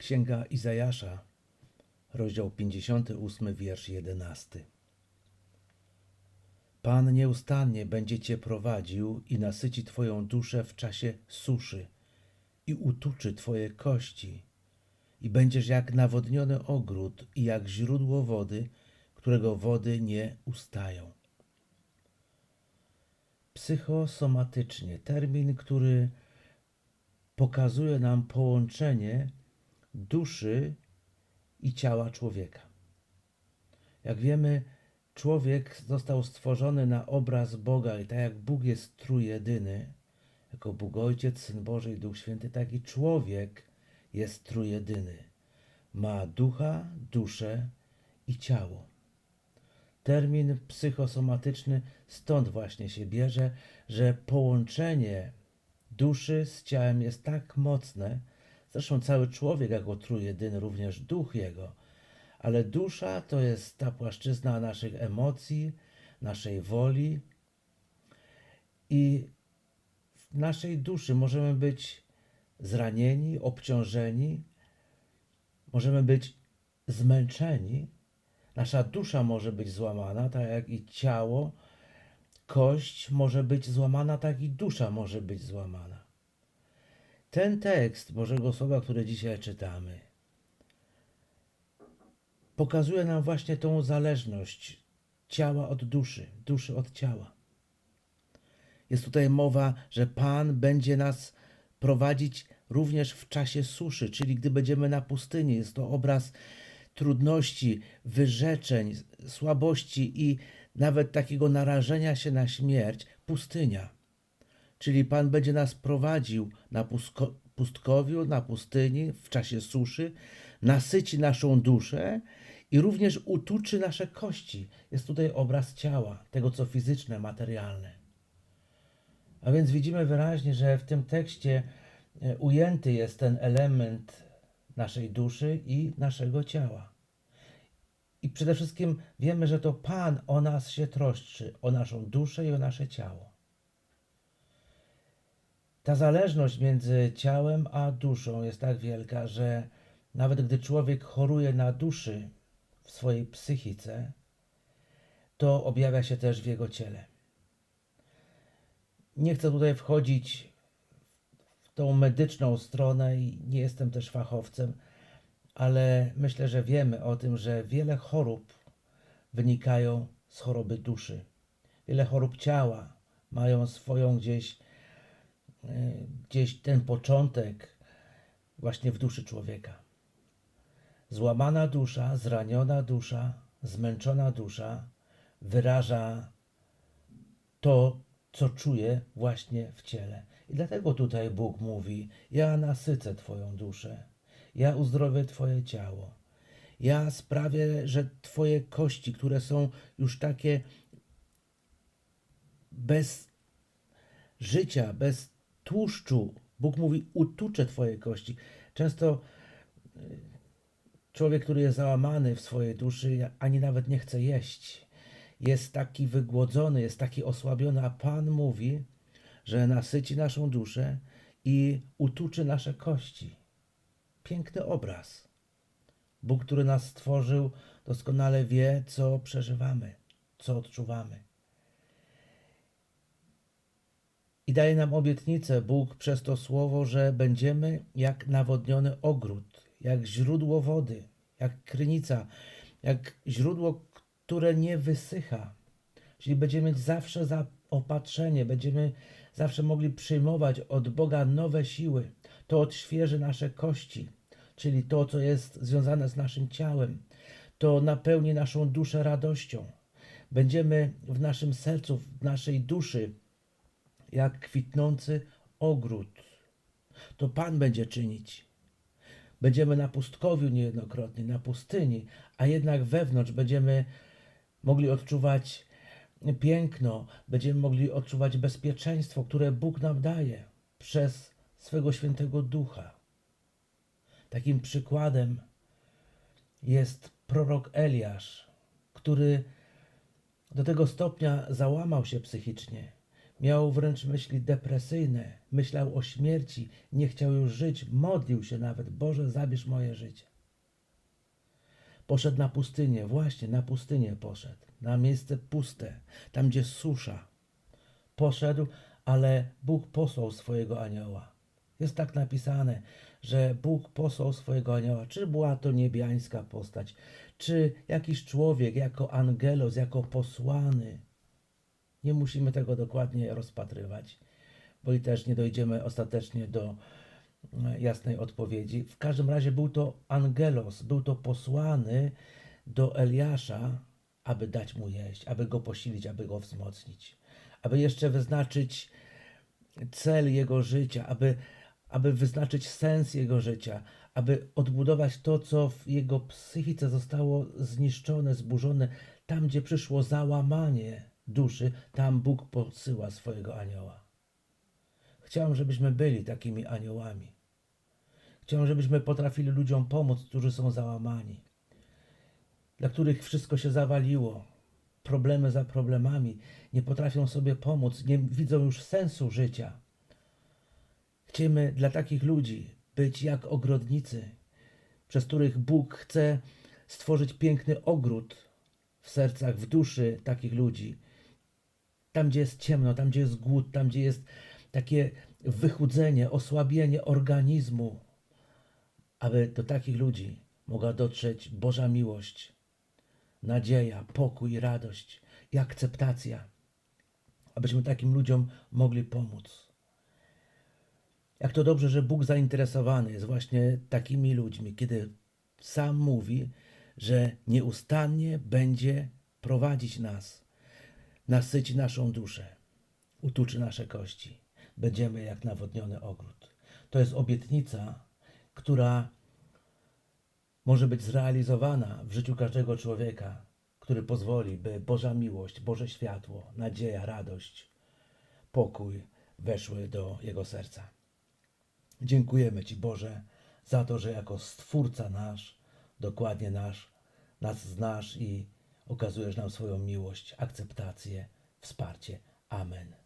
Księga Izajasza, rozdział 58, wiersz 11. Pan nieustannie będzie cię prowadził i nasyci twoją duszę w czasie suszy i utuczy twoje kości i będziesz jak nawodniony ogród i jak źródło wody, którego wody nie ustają. Psychosomatycznie, termin, który pokazuje nam połączenie duszy i ciała człowieka. Jak wiemy, człowiek został stworzony na obraz Boga i tak jak Bóg jest trójjedyny, jako Bóg Ojciec, Syn Boży i Duch Święty, tak i człowiek jest trójjedyny. Ma ducha, duszę i ciało. Termin psychosomatyczny stąd właśnie się bierze, że połączenie duszy z ciałem jest tak mocne, zresztą cały człowiek jako trójjedyny, również duch jego, ale dusza to jest ta płaszczyzna naszych emocji, naszej woli i w naszej duszy możemy być zranieni, obciążeni, możemy być zmęczeni, nasza dusza może być złamana, tak jak i ciało, kość może być złamana, tak i dusza może być złamana. Ten tekst Bożego Słowa, który dzisiaj czytamy, pokazuje nam właśnie tą zależność ciała od duszy, duszy od ciała. Jest tutaj mowa, że Pan będzie nas prowadzić również w czasie suszy, czyli gdy będziemy na pustyni. Jest to obraz trudności, wyrzeczeń, słabości i nawet takiego narażenia się na śmierć, pustynia. Czyli Pan będzie nas prowadził na pustko- pustkowiu, na pustyni, w czasie suszy, nasyci naszą duszę i również utuczy nasze kości. Jest tutaj obraz ciała, tego co fizyczne, materialne. A więc widzimy wyraźnie, że w tym tekście e, ujęty jest ten element naszej duszy i naszego ciała. I przede wszystkim wiemy, że to Pan o nas się troszczy, o naszą duszę i o nasze ciało. Ta zależność między ciałem a duszą jest tak wielka, że nawet gdy człowiek choruje na duszy w swojej psychice, to objawia się też w jego ciele. Nie chcę tutaj wchodzić w tą medyczną stronę i nie jestem też fachowcem, ale myślę, że wiemy o tym, że wiele chorób wynikają z choroby duszy. Wiele chorób ciała mają swoją gdzieś, gdzieś ten początek właśnie w duszy człowieka. Złamana dusza, zraniona dusza, zmęczona dusza wyraża to, co czuje właśnie w ciele. I dlatego tutaj Bóg mówi: Ja nasycę Twoją duszę, ja uzdrowię Twoje ciało, ja sprawię, że Twoje kości, które są już takie bez życia, bez tłuszczu, Bóg mówi: Utuczę Twoje kości. Często y, człowiek, który jest załamany w swojej duszy, ani nawet nie chce jeść jest taki wygłodzony, jest taki osłabiony, a Pan mówi, że nasyci naszą duszę i utuczy nasze kości. Piękny obraz. Bóg, który nas stworzył, doskonale wie, co przeżywamy, co odczuwamy. I daje nam obietnicę Bóg przez to słowo, że będziemy jak nawodniony ogród, jak źródło wody, jak krynica, jak źródło, które nie wysycha. Czyli będziemy zawsze zaopatrzenie, będziemy zawsze mogli przyjmować od Boga nowe siły. To odświeży nasze kości, czyli to, co jest związane z naszym ciałem. To napełni naszą duszę radością. Będziemy w naszym sercu, w naszej duszy, jak kwitnący ogród. To Pan będzie czynić. Będziemy na pustkowiu niejednokrotnie, na pustyni, a jednak wewnątrz będziemy mogli odczuwać piękno, będziemy mogli odczuwać bezpieczeństwo, które Bóg nam daje przez swego świętego ducha. Takim przykładem jest prorok Eliasz, który do tego stopnia załamał się psychicznie. Miał wręcz myśli depresyjne, myślał o śmierci, nie chciał już żyć, modlił się nawet: Boże, zabierz moje życie. Poszedł na pustynię, właśnie na pustynię poszedł, na miejsce puste, tam gdzie susza. Poszedł, ale Bóg posłał swojego anioła. Jest tak napisane, że Bóg posłał swojego anioła. Czy była to niebiańska postać, czy jakiś człowiek jako angelos, jako posłany. Nie musimy tego dokładnie rozpatrywać, bo i też nie dojdziemy ostatecznie do e, jasnej odpowiedzi. W każdym razie był to angelos, był to posłany do Eliasza, aby dać mu jeść, aby go posilić, aby go wzmocnić, aby jeszcze wyznaczyć cel jego życia, aby, aby wyznaczyć sens jego życia, aby odbudować to, co w jego psychice zostało zniszczone, zburzone, tam gdzie przyszło załamanie duszy, tam Bóg posyła swojego anioła. Chciałem, żebyśmy byli takimi aniołami. Chciałem, żebyśmy potrafili ludziom pomóc, którzy są załamani, dla których wszystko się zawaliło, problemy za problemami, nie potrafią sobie pomóc, nie widzą już sensu życia. Chcemy dla takich ludzi być jak ogrodnicy, przez których Bóg chce stworzyć piękny ogród w sercach, w duszy takich ludzi. Tam, gdzie jest ciemno, tam, gdzie jest głód, tam, gdzie jest takie wychudzenie, osłabienie organizmu, aby do takich ludzi mogła dotrzeć Boża miłość, nadzieja, pokój, radość i akceptacja, abyśmy takim ludziom mogli pomóc. Jak to dobrze, że Bóg zainteresowany jest właśnie takimi ludźmi, kiedy sam mówi, że nieustannie będzie prowadzić nas, nasyci naszą duszę, utuczy nasze kości. Będziemy jak nawodniony ogród. To jest obietnica, która może być zrealizowana w życiu każdego człowieka, który pozwoli, by Boża miłość, Boże światło, nadzieja, radość, pokój weszły do jego serca. Dziękujemy Ci, Boże, za to, że jako Stwórca nasz, dokładnie nasz, nas znasz i okazujesz nam swoją miłość, akceptację, wsparcie. Amen.